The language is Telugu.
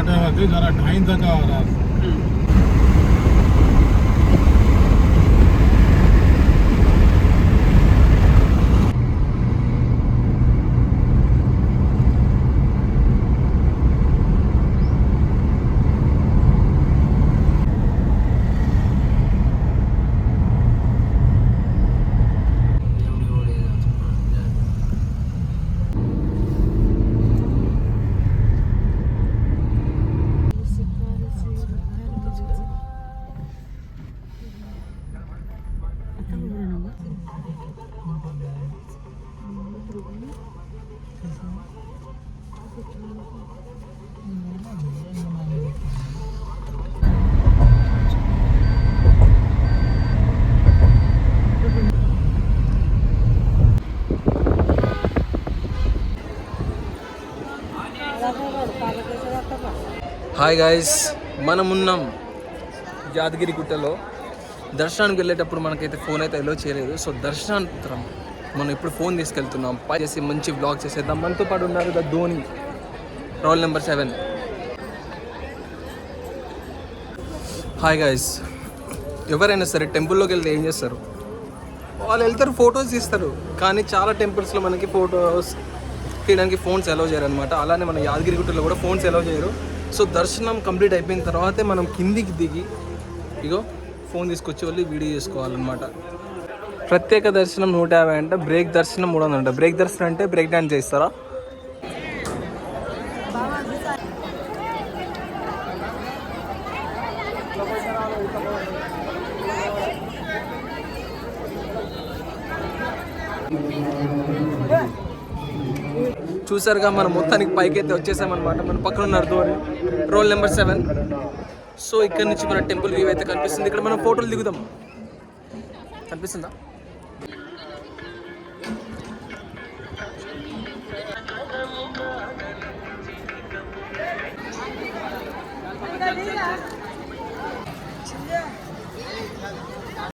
ఒకటే వచ్చి జర టైం దాకా రాదు హాయ్ గాయస్ మనం ఉన్నాం యాదగిరి గుట్టలో. దర్శనానికి వెళ్ళేటప్పుడు మనకైతే ఫోన్ అయితే ఎలో చేయలేదు. సో దర్శనానంతరం మనం ఇప్పుడు ఫోన్ తీసుకెళ్తున్నాం. పై చేసి మంచి బ్లాగ్ చేసేద్దాం. మనతో పాటు ఉన్నారు the Dhoni. Roll number seven hi guys ఎవరైనా సరే టెంపుల్లోకి వెళ్తే ఏం చేస్తారు? వాళ్ళు వెళ్తారు ఫొటోస్ తీస్తారు. కానీ చాలా టెంపుల్స్లో మనకి ఫొటోస్ తీయడానికి ఫోన్స్ అలౌ చేయరు అనమాట అలానే మన యాదగిరి గుట్టలో కూడా ఫోన్స్ అలౌ చేయరు. సో దర్శనం కంప్లీట్ అయిపోయిన తర్వాతే మనం కిందికి దిగి ఇగో ఫోన్ తీసుకొచ్చి వాళ్ళు వీడియో చేసుకోవాలన్నమాట. ప్రత్యేక దర్శనం నూట యాభై అంటే బ్రేక్ దర్శనం మూడు వందలు అంట. బ్రేక్ దర్శనం అంటే బ్రేక్ డాన్స్ చేస్తారా? చూసారుగా మనం మొత్తానికి పైకి అయితే వచ్చేసామన్నమాట. మన పక్కన ఉన్నారు Dhoni roll number seven. So ఇక్కడ నుంచి మన టెంపుల్ వ్యూ అయితే కనిపిస్తుంది. ఇక్కడ మనం ఫోటోలు దిగుదాం. కనిపిస్తుందా?